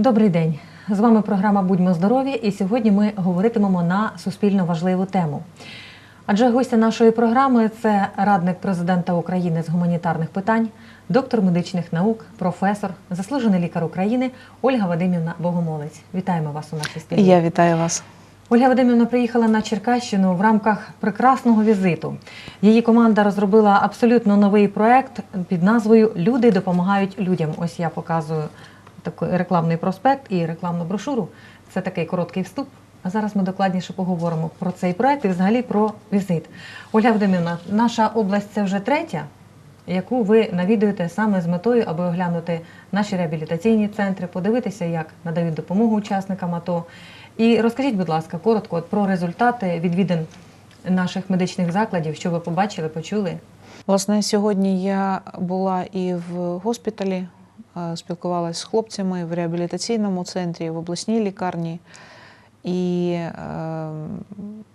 Добрий день. З вами програма Будьмо здорові, і сьогодні ми говоритимемо на суспільно важливу тему. Адже гостя нашої програми це радник президента України з гуманітарних питань, доктор медичних наук, професор, заслужений лікар України Ольга Вадимівна Богомолець. Вітаємо вас у нашій студії. Я вітаю вас. Ольга Вадимівна приїхала на Черкащину в рамках прекрасного візиту. Її команда розробила абсолютно новий проект під назвою Люди допомагають людям. Ось я показую такий рекламний проспект і рекламну брошуру. Це такий короткий вступ. А зараз ми докладніше поговоримо про цей проект і взагалі про візит. Ольга Вадимівна, наша область це вже третя, яку ви навідуєте саме з метою, аби оглянути наші реабілітаційні центри, подивитися, як надають допомогу учасникам АТО. І розкажіть, будь ласка, коротко от про результати відвідин наших медичних закладів, що ви побачили, почули. Власне, сьогодні я була і в госпіталі, спілкувалася з хлопцями в реабілітаційному центрі, в обласній лікарні. І е,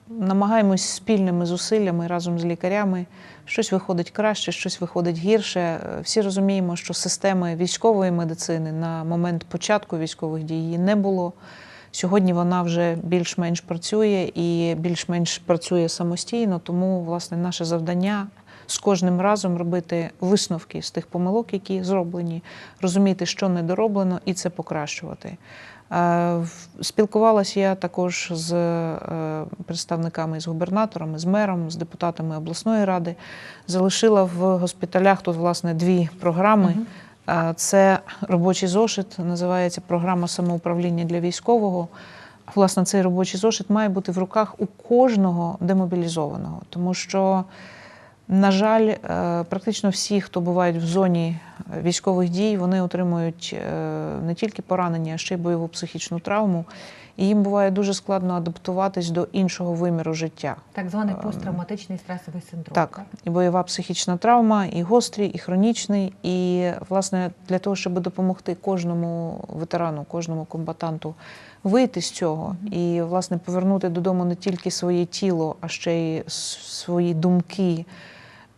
намагаємось спільними зусиллями разом з лікарями. Щось виходить краще, щось виходить гірше. Всі розуміємо, що системи військової медицини на момент початку військових дій не було. Сьогодні вона вже більш-менш працює і більш-менш працює самостійно, тому власне наше завдання з кожним разом робити висновки з тих помилок, які зроблені, розуміти, що недороблено, і це покращувати. Е, Спілкувалася я також з е, представниками, з губернаторами, з мером, з депутатами обласної ради. Залишила в госпіталях тут власне дві програми. Е, Це робочий зошит, називається програма самоуправління для військового. Власне, цей робочий зошит має бути в руках у кожного демобілізованого, тому що, на жаль, е, практично всі, хто бувають в зоні е, військових дій, вони отримують е, не тільки поранення, а ще й бойову психічну травму. І їм буває дуже складно адаптуватись до іншого виміру життя. Так званий Ем, посттравматичний стресовий синдром. Так, і бойова психічна травма, і гострий, і хронічний. І власне для того, щоб допомогти кожному ветерану, кожному комбатанту вийти з цього і власне повернути додому не тільки своє тіло, а ще й свої думки.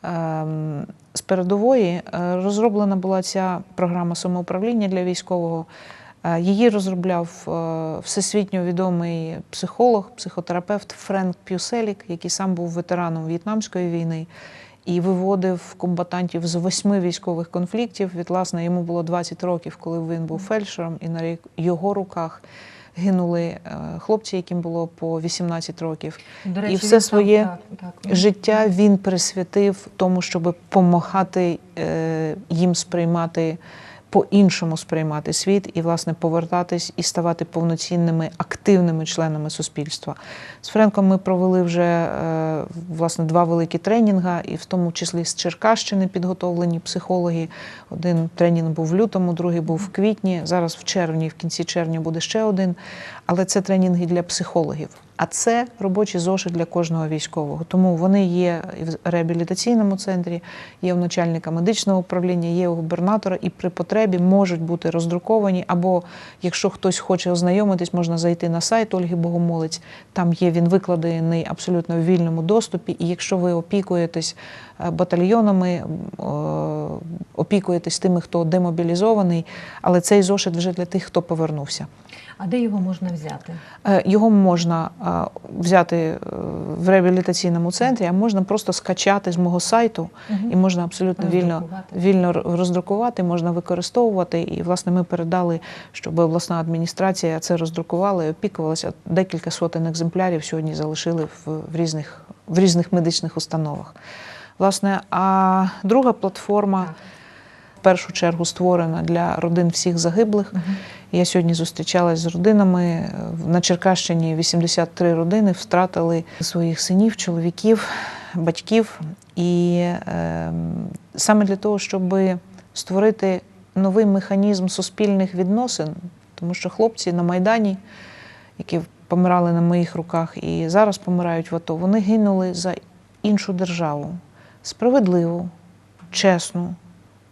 ем, З передової е, розроблена була ця програма самоуправління для військового. Е, Її розробляв е, всесвітньо відомий психолог, психотерапевт Френк П'юселік, який сам був ветераном В'єтнамської війни і виводив комбатантів з восьми військових конфліктів. Від власне йому було 20 років, коли він був фельдшером, і на його руках гинули е, хлопці, яким було по 18 років. До І все своє так, так. Життя він присвятив тому, щоб допомагати їм сприймати по-іншому сприймати світ і, власне, повертатись і ставати повноцінними активними членами суспільства. З Френком ми провели вже е, власне два великі тренінга, і в тому числі з Черкащини підготовлені психологи. Один тренінг був в лютому, другий був в квітні. Зараз в червні, в кінці червня буде ще один. Але це тренінги для психологів. А це робочі зошит для кожного військового. Тому вони є в реабілітаційному центрі, є у начальника медичного управління, є у губернатора, і при потребі можуть бути роздруковані. Або якщо хтось хоче ознайомитись, можна зайти на сайт Ольги Богомолець. Там є він викладений абсолютно в вільному доступі. І якщо ви опікуєтесь е, батальйонами, опікуєтесь тими, хто демобілізований, але цей зошит вже для тих, хто повернувся. А де його можна взяти? Е, Його можна е, взяти е, в реабілітаційному центрі, а можна просто скачати з мого сайту, і можна абсолютно вільно, Роздрукувати. вільно роздрукувати, можна використовувати. І, власне, ми передали, щоб обласна адміністрація це роздрукувала і опікувалася. Декілька сотень екземплярів сьогодні залишили в, в, різних, в різних медичних установах. Власне, а друга платформа Так. Першу чергу створена для родин всіх загиблих. Я сьогодні зустрічалась з родинами. На Черкащині 83 родини втратили своїх синів, чоловіків, батьків. І е, саме для того, щоб створити новий механізм суспільних відносин, тому що хлопці на Майдані, які помирали на моїх руках і зараз помирають в АТО, вони гинули за іншу державу справедливу, чесну,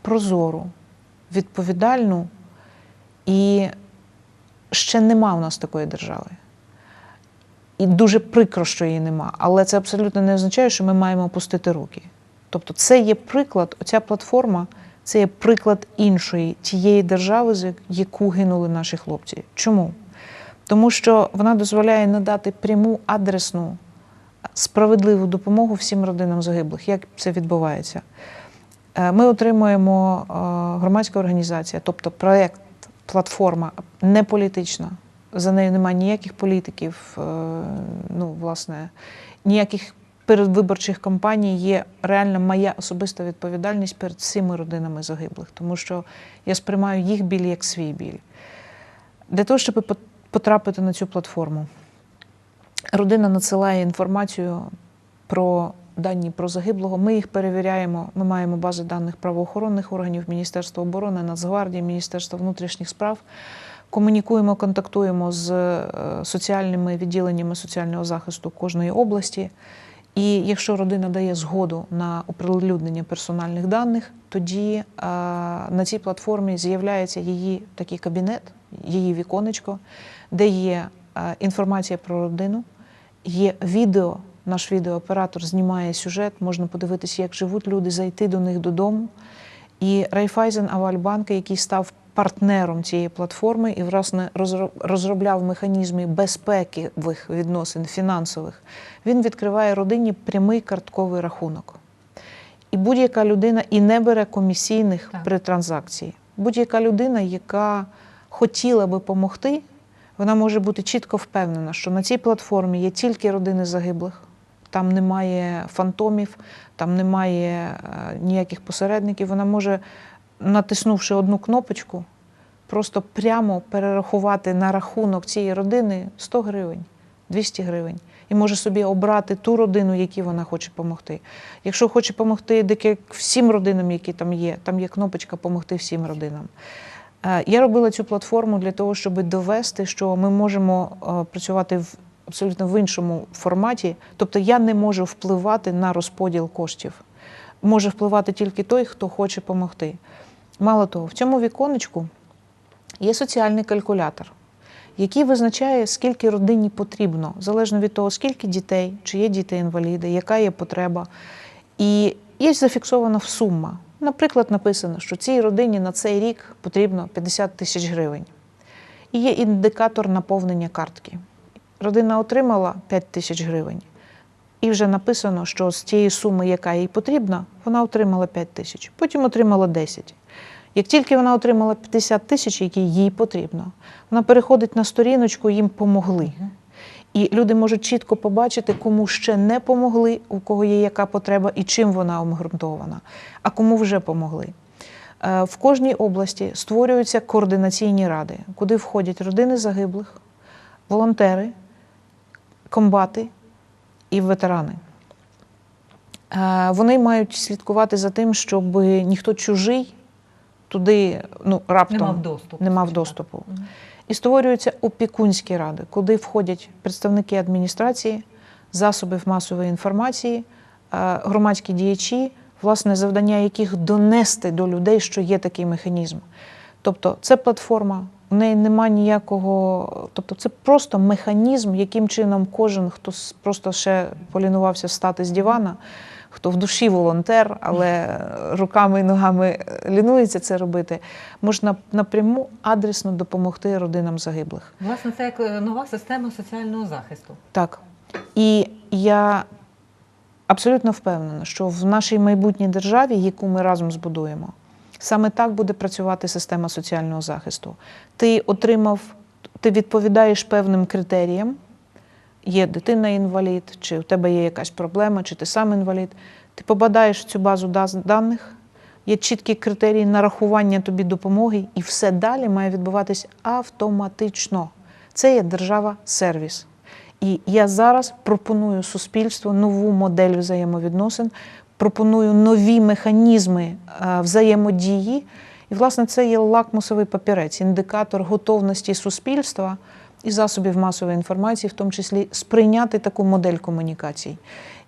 прозору, відповідальну. І ще нема у нас такої держави. І дуже прикро, що її нема. Але це абсолютно не означає, що ми маємо опустити руки. Тобто, це є приклад, оця платформа це є приклад іншої тієї держави, за яку гинули наші хлопці. Чому? Тому що вона дозволяє надати пряму адресну справедливу допомогу всім родинам загиблих. Як це відбувається? Е, Ми отримуємо е, громадська організація, тобто проєкт, платформа не політична. За нею немає ніяких політиків, е, ну, власне, ніяких передвиборчих кампаній. Є реальна моя особиста відповідальність перед всіми родинами загиблих, тому що я сприймаю їх біль як свій біль. Для того, щоб потрапити на цю платформу, родина надсилає інформацію про дані про загиблого. Ми їх перевіряємо. Ми маємо бази даних правоохоронних органів, Міністерства оборони, Нацгвардії, Міністерства внутрішніх справ. Комунікуємо, контактуємо з е, соціальними відділеннями соціального захисту кожної області. І якщо родина дає згоду на оприлюднення персональних даних, тоді е, на цій платформі з'являється її такий кабінет, її віконечко, де є е, інформація про родину, є відео. Наш відеооператор знімає сюжет, можна подивитися, як живуть люди, зайти до них додому. І Райфайзен Авальбанк, який став партнером цієї платформи і власне розро- розробляв механізми безпекових відносин фінансових, він відкриває родині прямий картковий рахунок. І будь-яка людина і не бере комісійних Так. при транзакції. Будь-яка людина, яка хотіла би допомогти, вона може бути чітко впевнена, що на цій платформі є тільки родини загиблих, там немає фантомів, там немає е, ніяких посередників. Вона може, натиснувши одну кнопочку, просто прямо перерахувати на рахунок цієї родини 100 гривень, 200 гривень. І може собі обрати ту родину, якій вона хоче допомогти. Якщо хоче допомогти декіль... всім родинам, які там є, там є кнопочка Помогти всім родинам. Е, Я робила цю платформу для того, щоб довести, що ми можемо е, працювати в абсолютно в іншому форматі. Тобто я не можу впливати на розподіл коштів. Може впливати тільки той, хто хоче допомогти. Мало того, в цьому віконечку є соціальний калькулятор, який визначає, скільки родині потрібно, залежно від того, скільки дітей, чи є діти-інваліди, яка є потреба. І є зафіксована сума. Наприклад, написано, що цій родині на цей рік потрібно 50 тисяч гривень. І є індикатор наповнення картки. Родина отримала 5 тисяч гривень, і вже написано, що з тієї суми, яка їй потрібна, вона отримала 5 тисяч, потім отримала 10. Як тільки вона отримала 50 тисяч, які їй потрібно, вона переходить на сторіночку, їм помогли. І люди можуть чітко побачити, кому ще не помогли, у кого є яка потреба і чим вона обґрунтована, а кому вже помогли. Е, В кожній області створюються координаційні ради, куди входять родини загиблих, волонтери, комбати і ветерани. Е, Вони мають слідкувати за тим, щоб ніхто чужий туди ну, раптом Не мав доступу, не мав доступу. І створюються опікунські ради, куди входять представники адміністрації, засобів масової інформації, е, громадські діячі, власне, завдання яких донести до людей, що є такий механізм. Тобто, це платформа, в неї немає ніякого, тобто це просто механізм, яким чином кожен, хто просто ще полінувався встати з дивана, хто в душі волонтер, але руками і ногами лінується це робити, можна напряму адресно допомогти родинам загиблих. Власне, це як е, нова система соціального захисту. Так. І я абсолютно впевнена, що в нашій майбутній державі, яку ми разом збудуємо, саме так буде працювати система соціального захисту. Ти отримав, ти відповідаєш певним критеріям. Є дитина-інвалід, чи у тебе є якась проблема, чи ти сам інвалід. Ти попадаєш в цю базу даних, є чіткі критерії нарахування тобі допомоги, і все далі має відбуватись автоматично. Це є держава-сервіс. І я зараз пропоную суспільству нову модель взаємовідносин, пропоную нові механізми е, взаємодії. І, власне, це є лакмусовий папірець, індикатор готовності суспільства і засобів масової інформації, в тому числі сприйняти таку модель комунікацій.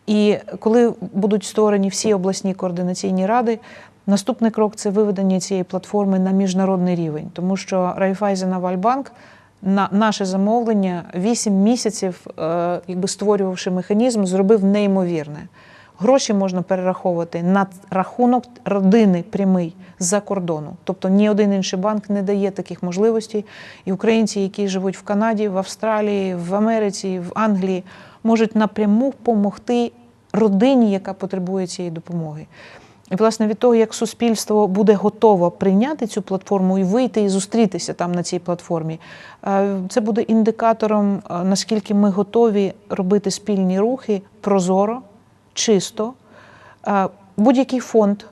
І коли будуть створені всі обласні координаційні ради, наступний крок це виведення цієї платформи на міжнародний рівень, тому що Райфайзен Авальбанк на наше замовлення 8 місяців, е, якби створювавши механізм, зробив неймовірне. Гроші можна перераховувати на рахунок родини прямий з-за кордону. Тобто ні один інший банк не дає таких можливостей. І українці, які живуть в Канаді, в Австралії, в Америці, в Англії, можуть напряму допомогти родині, яка потребує цієї допомоги. І, власне, від того, як суспільство буде готово прийняти цю платформу і вийти і зустрітися там на цій платформі, е, це буде індикатором, е, наскільки ми готові робити спільні рухи прозоро, чисто. Е, Будь-який фонд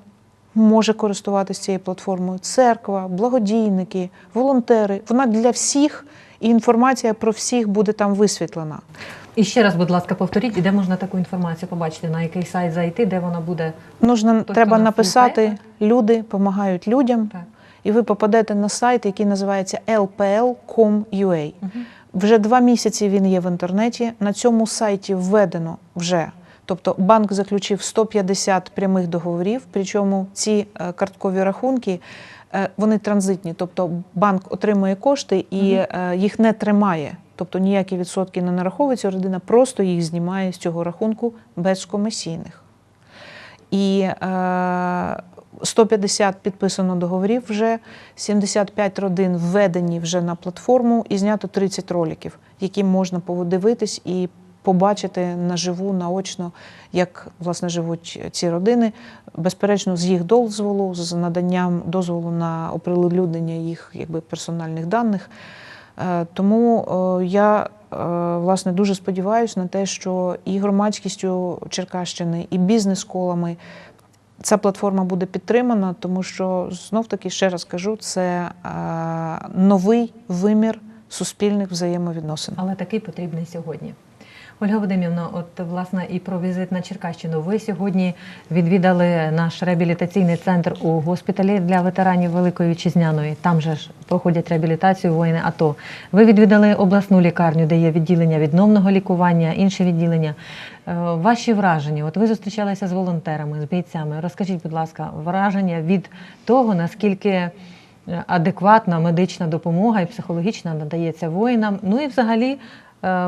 може користуватися цією платформою. Церква, благодійники, волонтери. Вона для всіх, і інформація про всіх буде там висвітлена. І ще раз, будь ласка, повторіть, де можна таку інформацію побачити, на який сайт зайти, де вона буде. Нужно, хто треба написати слухає, люди допомагають людям, Так. і ви попадете на сайт, який називається lpl.com.ua. Вже два місяці він є в інтернеті. На цьому сайті введено вже. Тобто банк заключив 150 прямих договорів, причому ці е, карткові рахунки е, вони транзитні, тобто банк отримує кошти і е, їх не тримає. Тобто ніякі відсотки не нараховуються, родина просто їх знімає з цього рахунку без комісійних. І е, 150 підписано договорів вже, 75 родин введені вже на платформу і знято 30 роликів, які можна подивитись і побачити наживу, наочно, як власне живуть ці родини. Безперечно, з їх дозволу, з наданням дозволу на оприлюднення їх якби, персональних даних. Е, Тому е, я е, власне дуже сподіваюся на те, що і громадськістю Черкащини, і бізнес-колами ця платформа буде підтримана, тому що знов таки ще раз кажу, це новий вимір суспільних взаємовідносин. Але такий потрібний сьогодні. Ольга Вадимівна, от власне і про візит на Черкащину. Ви сьогодні відвідали наш реабілітаційний центр у госпіталі для ветеранів Великої Вітчизняної. Там же ж проходять реабілітацію воїни АТО. Ви відвідали обласну лікарню, де є відділення відновного лікування, інші відділення. Е, Ваші враження? От ви зустрічалися з волонтерами, з бійцями. Розкажіть, будь ласка, враження від того, наскільки е, адекватна медична допомога і психологічна надається воїнам. Ну і взагалі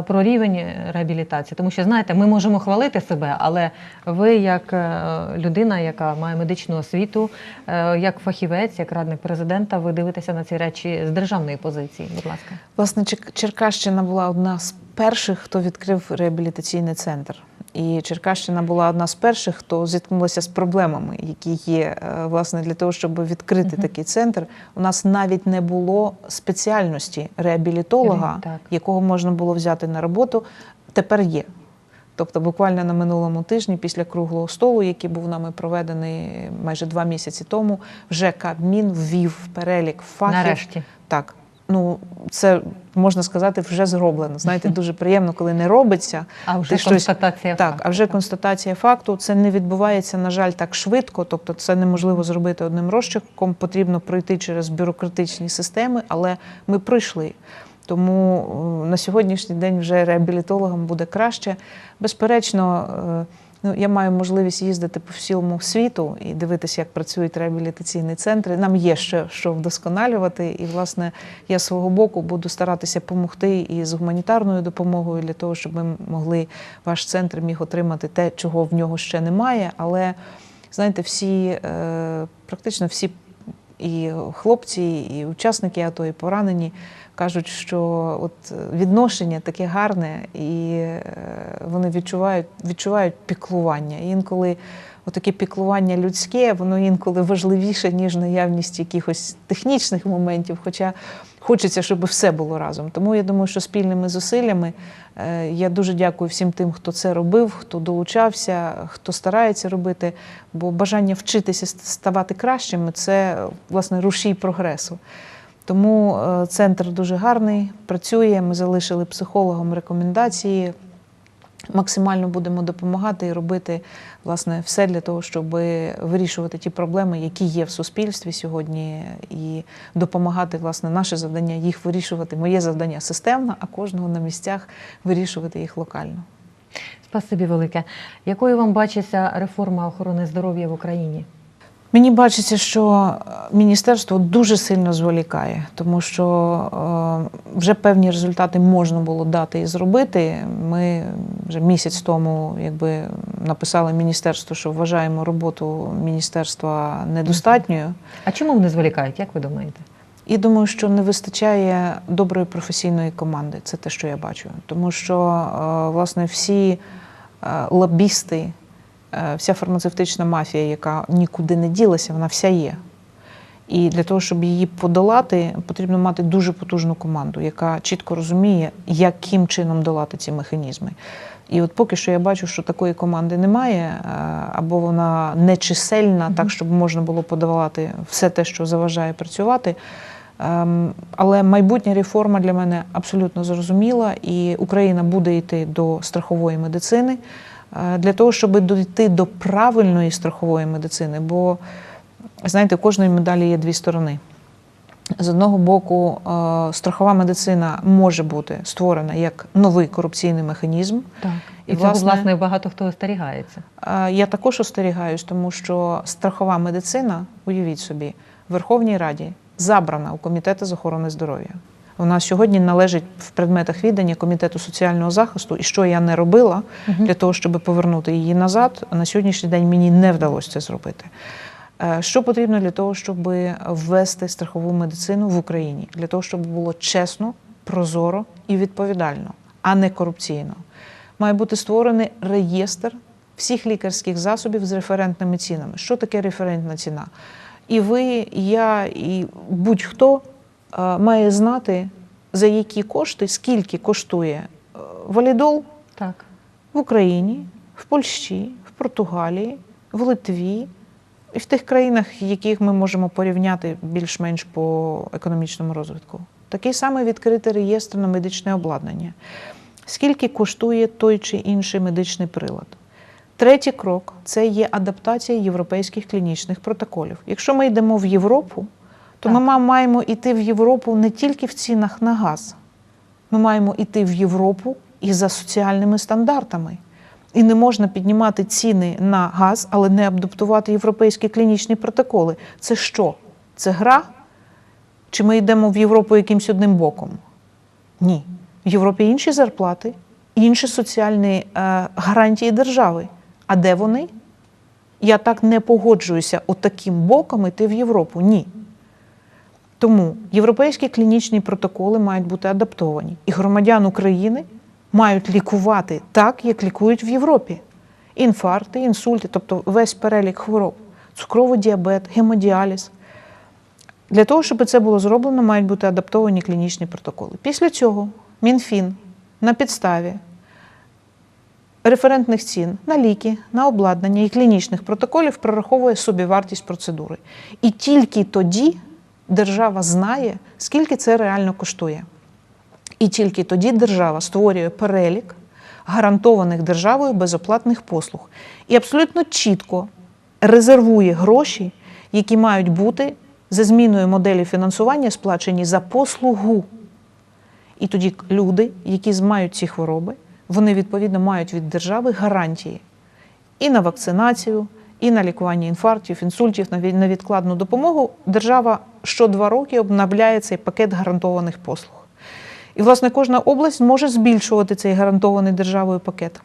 про рівень реабілітації. Тому що знаєте, ми можемо хвалити себе, але ви, як е, людина, яка має медичну освіту, е, як фахівець, як радник президента, ви дивитеся на ці речі з державної позиції. Будь ласка. Власне, Чер- Черкащина була одна з перших, хто відкрив реабілітаційний центр. І Черкащина була одна з перших, хто зіткнулася з проблемами, які є е, власне для того, щоб відкрити Мгм. такий центр. У нас навіть не було спеціальності реабілітолога, так. якого можна було взяти на роботу. Тепер є. Тобто, буквально на минулому тижні, після круглого столу, який був нами проведений майже два місяці тому, вже Кабмін ввів перелік фахів. Нарешті. Так, ну це можна сказати, вже зроблено. Знаєте, дуже приємно, коли не робиться. А вже Ти щось- констатація Так, факту. а вже констатація факту це не відбувається, на жаль, так швидко. Тобто, це неможливо зробити одним розчерком. Потрібно пройти через бюрократичні системи, але ми пройшли. Тому е, на сьогоднішній день вже реабілітологам буде краще. Безперечно, е, ну, я маю можливість їздити по всьому світу і дивитися, як працюють реабілітаційні центри. Нам є ще що вдосконалювати. І, власне, я з свого боку буду старатися допомогти і з гуманітарною допомогою для того, щоб ми могли ваш центр міг отримати те, чого в нього ще немає. Але знаєте, всі е, практично всі і хлопці, і учасники АТО, і поранені кажуть, що от відношення таке гарне, і е, вони відчувають, відчувають піклування. І інколи отаке піклування людське, воно інколи важливіше, ніж наявність якихось технічних моментів. Хоча хочеться, щоб все було разом. Тому я думаю, що спільними зусиллями е, я дуже дякую всім тим, хто це робив, хто долучався, хто старається робити. Бо бажання вчитися ставати кращими це власне рушій прогресу. Тому е, центр дуже гарний, працює. Ми залишили психологам рекомендації. Максимально будемо допомагати і робити власне все для того, щоб вирішувати ті проблеми, які є в суспільстві сьогодні, і допомагати власне наше завдання їх вирішувати. Моє завдання системно, а кожного на місцях вирішувати їх локально. Спасибі велике. Якою вам бачиться реформа охорони здоров'я в Україні? Мені бачиться, що е, міністерство дуже сильно зволікає, тому що е, вже певні результати можна було дати і зробити. Ми вже місяць тому якби написали міністерству, що вважаємо роботу міністерства недостатньою. А чому вони зволікають, як ви думаєте? І думаю, що не вистачає доброї професійної команди. Це те, що я бачу. Тому що е, власне всі лобісти, вся фармацевтична мафія, яка нікуди не ділася, вона вся є. І для того, щоб її подолати, потрібно мати дуже потужну команду, яка чітко розуміє, яким чином долати ці механізми. І от поки що я бачу, що такої команди немає, е, або вона не чисельна, так щоб можна було подавати все те, що заважає працювати. Ем, Але майбутня реформа для мене абсолютно зрозуміла, і Україна буде йти до страхової медицини е, для того, щоб дійти до правильної страхової медицини. Бо знаєте, у кожної медалі є дві сторони. З одного боку, страхова медицина може бути створена як новий корупційний механізм. Так. І, І, цього, власне, власне, багато хто остерігається. Я також остерігаюсь, тому що страхова медицина, уявіть собі, в Верховній Раді забрана у комітету з охорони здоров'я. Вона сьогодні належить в предметах віддання комітету соціального захисту, і що я не робила для того, щоб повернути її назад. На сьогоднішній день мені не вдалося це зробити. Е, Що потрібно для того, щоб ввести страхову медицину в Україні? Для того, щоб було чесно, прозоро і відповідально, а не корупційно. Має бути створений реєстр всіх лікарських засобів з референтними цінами. Що таке референтна ціна? І ви, і я, і будь-хто має знати, за які кошти, скільки коштує е, валідол Так. в Україні, в Польщі, в Португалії, в Литві і в тих країнах, яких ми можемо порівняти більш-менш по економічному розвитку. Такий самий відкритий реєстр на медичне обладнання. Скільки коштує той чи інший медичний прилад? Третій крок це є адаптація європейських клінічних протоколів. Якщо ми йдемо в Європу, то ми Так. ма- маємо йти в Європу не тільки в цінах на газ, ми маємо йти в Європу і за соціальними стандартами. І не можна піднімати ціни на газ, але не адаптувати європейські клінічні протоколи. Це що? Це гра? Чи ми йдемо в Європу якимсь одним боком? Ні. В Європі інші зарплати, інші соціальні е, гарантії держави. А де вони? Я так не погоджуюся отаким боком йти в Європу. Ні. Тому європейські клінічні протоколи мають бути адаптовані, і громадян України мають лікувати так, як лікують в Європі: інфаркти, інсульти, тобто весь перелік хвороб, цукровий діабет, гемодіаліз. Для того, щоб це було зроблено, мають бути адаптовані клінічні протоколи. Після цього МінФін на підставі референтних цін на ліки, на обладнання і клінічних протоколів прораховує собівартість процедури. І тільки тоді держава знає, скільки це реально коштує. І тільки тоді держава створює перелік гарантованих державою безоплатних послуг і абсолютно чітко резервує гроші, які мають бути за зміною моделі фінансування сплачені за послугу. І тоді люди, які мають ці хвороби, вони відповідно мають від держави гарантії і на вакцинацію, і на лікування інфарктів, інсультів, на від- невідкладну допомогу. Держава що два роки обновляє цей пакет гарантованих послуг. І, власне, кожна область може збільшувати цей гарантований державою пакет.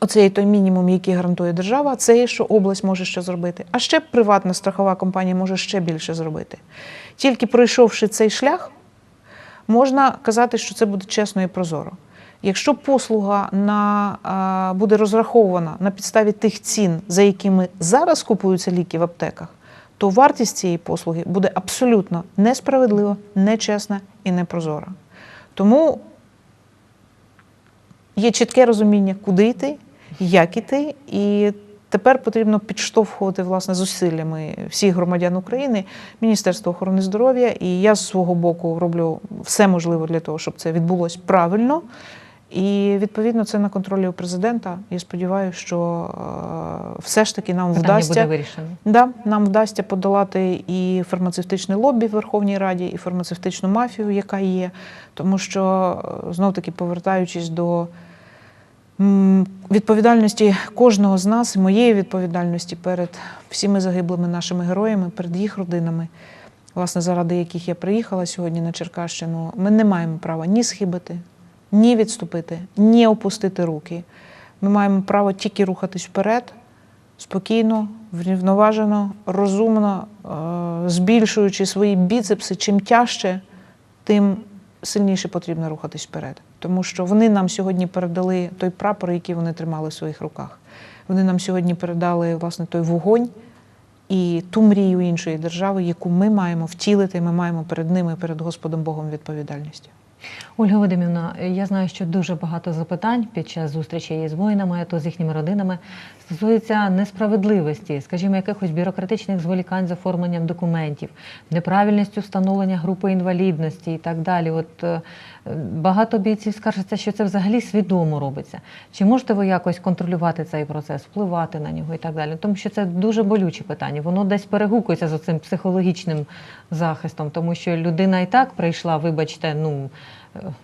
Оце є той мінімум, який гарантує держава, це що область може ще зробити. А ще приватна страхова компанія може ще більше зробити. Тільки пройшовши цей шлях, можна казати, що це буде чесно і прозоро. Якщо послуга на, буде розрахована на підставі тих цін, за якими зараз купуються ліки в аптеках, то вартість цієї послуги буде абсолютно несправедлива, нечесна і непрозора. Тому є чітке розуміння, куди йти, як іти, і тепер потрібно підштовхувати власне зусиллями всіх громадян України, Міністерство охорони здоров'я. І я з свого боку роблю все можливе для того, щоб це відбулось правильно. І відповідно це на контролі у президента. Я сподіваюся, що е, все ж таки нам Питання вдасться буде вирішено. Да, нам вдасться подолати і фармацевтичне лобі в Верховній Раді, і фармацевтичну мафію, яка є. Тому що, знов таки, повертаючись до відповідальності кожного з нас, і моєї відповідальності перед всіми загиблими нашими героями, перед їх родинами, власне, заради яких я приїхала сьогодні на Черкащину, ми не маємо права ні схибити, ні відступити, ні опустити руки. Ми маємо право тільки рухатись вперед, спокійно, врівноважено, розумно, е, збільшуючи свої біцепси, чим тяжче, тим сильніше потрібно рухатись вперед. Тому що вони нам сьогодні передали той прапор, який вони тримали в своїх руках. Вони нам сьогодні передали власне той вогонь і ту мрію іншої держави, яку ми маємо втілити. Ми маємо перед ними, перед Господом Богом відповідальність. Ольга Вадимівна, я знаю, що дуже багато запитань під час зустрічі із воїнами, то з їхніми родинами, стосується несправедливості, скажімо, якихось бюрократичних зволікань з оформленням документів, неправильністю встановлення групи інвалідності і так далі. От е, багато бійців скаржаться, що це взагалі свідомо робиться. Чи можете ви якось контролювати цей процес, впливати на нього і так далі? Тому що це дуже болюче питання. Воно десь перегукується з цим психологічним захистом, тому що людина і так прийшла, вибачте, ну.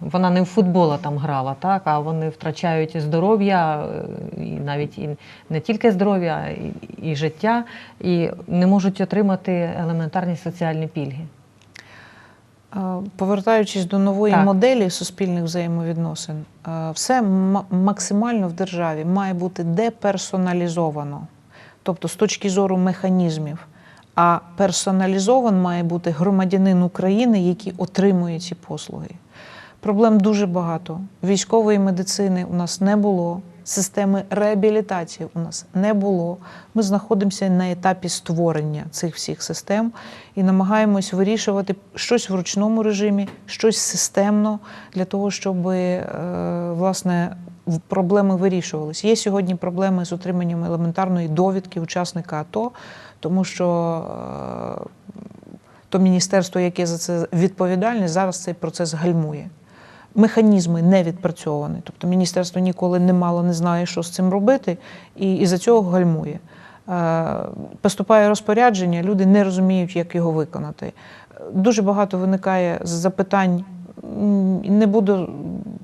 Вона не в футбола там грала, так а вони втрачають здоров'я, е, і навіть і не тільки здоров'я, і, і життя, і не можуть отримати елементарні соціальні пільги. Е, Повертаючись до нової Так. моделі суспільних взаємовідносин, е, все максимально в державі має бути деперсоналізовано, тобто з точки зору механізмів. А персоналізован має бути громадянин України, який отримує ці послуги. Проблем дуже багато. Військової медицини у нас не було, системи реабілітації у нас не було. Ми знаходимося на етапі створення цих всіх систем і намагаємось вирішувати щось в ручному режимі, щось системно для того, щоб е, власне проблеми вирішувалися. Є сьогодні проблеми з отриманням елементарної довідки учасника АТО, тому що е, то міністерство, яке за це відповідальне, зараз цей процес гальмує. Механізми не відпрацьовані. Тобто міністерство ніколи не мало, не знає, що з цим робити, і, і за цього гальмує. Е, Поступає розпорядження, люди не розуміють, як його виконати. Дуже багато виникає запитань, не буду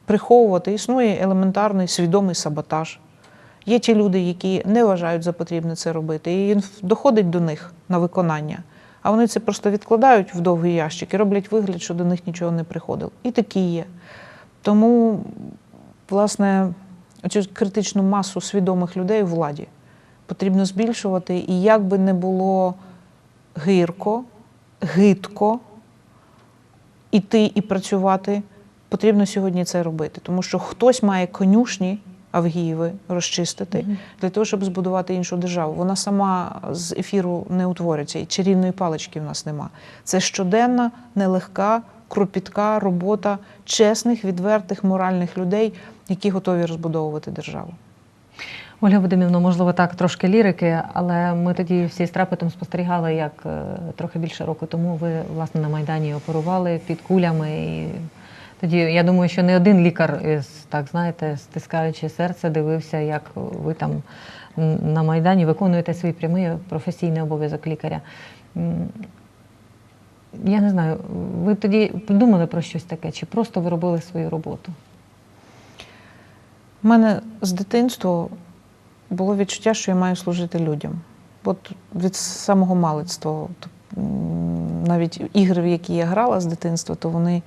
приховувати, існує елементарний свідомий саботаж. Є ті люди, які не вважають за потрібне це робити, і він доходить до них на виконання. А вони це просто відкладають в довгий ящик і роблять вигляд, що до них нічого не приходило. І такі є. Тому, власне, цю критичну масу свідомих людей у владі потрібно збільшувати. І як би не було гірко, гидко іти і працювати, потрібно сьогодні це робити. Тому що хтось має конюшні Авгіїви розчистити для того, щоб збудувати іншу державу. Вона сама з ефіру не утвориться, і чарівної палички в нас нема. Це щоденна, нелегка, кропітка робота чесних, відвертих, моральних людей, які готові розбудовувати державу. Ольга Вадимівна, можливо, так трошки лірики, але ми тоді всі з трепетом спостерігали, як е, трохи більше року тому ви власне на майдані оперували під кулями. І тоді я думаю, що не один лікар із так знаєте, стискаючи серце, дивився, як ви там на майдані виконуєте свій прямий професійний обов'язок лікаря. Я не знаю, ви тоді думали про щось таке, чи просто ви робили свою роботу? У мене з дитинства було відчуття, що я маю служити людям. От від самого малицтва. Навіть ігри, в які я грала з дитинства, то вони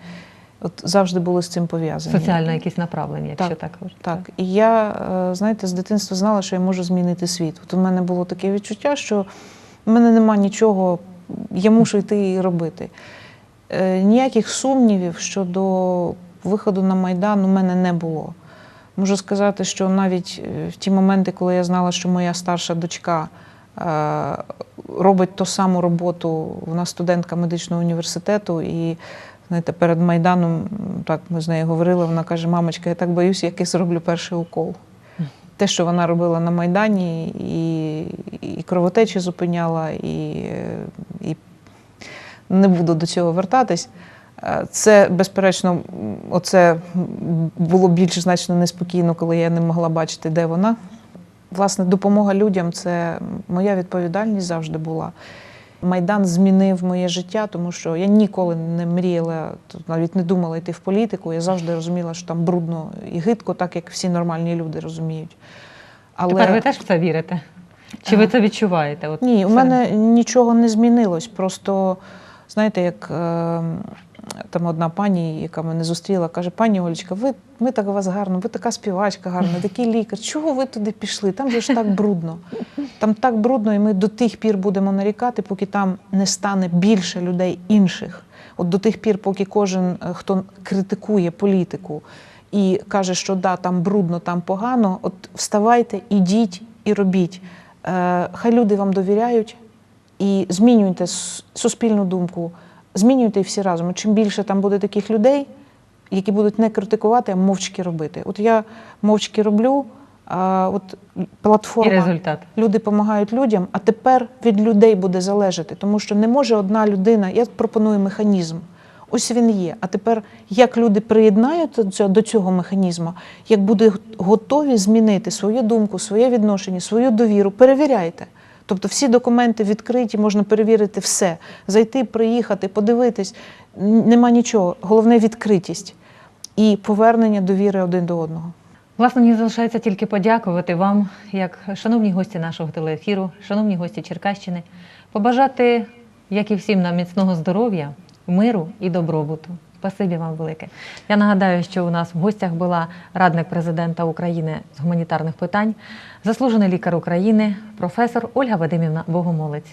от завжди були з цим пов'язані. Соціально якісь направлення, якщо так, говорити. Так, і я, е, знаєте, з дитинства знала, що я можу змінити світ. От у мене було таке відчуття, що в мене нема нічого, я мушу йти і робити. Е, Ніяких сумнівів щодо виходу на Майдан у мене не було. Можу сказати, що навіть е, в ті моменти, коли я знала, що моя старша дочка робить ту саму роботу, вона студентка медичного університету, і знаєте, перед Майданом, так ми з нею говорили, вона каже: мамочка, я так боюсь, як я зроблю перший укол. Те, що вона робила на Майдані, і, і кровотечі зупиняла, і, і не буду до цього вертатись. Е, Це, безперечно, оце було більш значно неспокійно, коли я не могла бачити, де вона. Власне, допомога людям це моя відповідальність завжди була. Майдан змінив моє життя, тому що я ніколи не мріяла, навіть не думала йти в політику. Я завжди розуміла, що там брудно і гидко, так як всі нормальні люди розуміють. Але Тепер ви теж в це вірите? Чи ви це відчуваєте? От ні, у мене нічого не змінилось. Просто знаєте, як е, там одна пані, яка мене зустріла, каже: пані Олечка, ви ми так у вас гарно, ви така співачка гарна, такий лікар. Чого ви туди пішли? Там же ж так брудно. Там так брудно, і ми до тих пір будемо нарікати, поки там не стане більше людей інших. От до тих пір, поки кожен, е, хто критикує політику і каже, що да, там брудно, там погано, от вставайте, ідіть і робіть. Е, Хай люди вам довіряють і змінюйте суспільну думку, змінюйте всі разом. Чим більше там буде таких людей, які будуть не критикувати, а мовчки робити. От я мовчки роблю, а от І платформа. результат. Люди допомагають людям, а тепер від людей буде залежати, тому що не може одна людина. Я пропоную механізм. Ось він є. А тепер як люди приєднаються до цього- механізму, як буде готові змінити свою думку, своє відношення, свою довіру, перевіряйте. Тобто всі документи відкриті, можна перевірити все, зайти, приїхати, подивитись. Нема нічого. Головне відкритість і повернення довіри один до одного. Власне, мені залишається тільки подякувати вам, як шановні гості нашого телеефіру, шановні гості Черкащини, побажати, як і всім нам, міцного здоров'я, миру і добробуту. Спасибі вам велике. Я нагадаю, що у нас в гостях була радник президента України з гуманітарних питань, заслужений лікар України, професор Ольга Вадимівна Богомолець.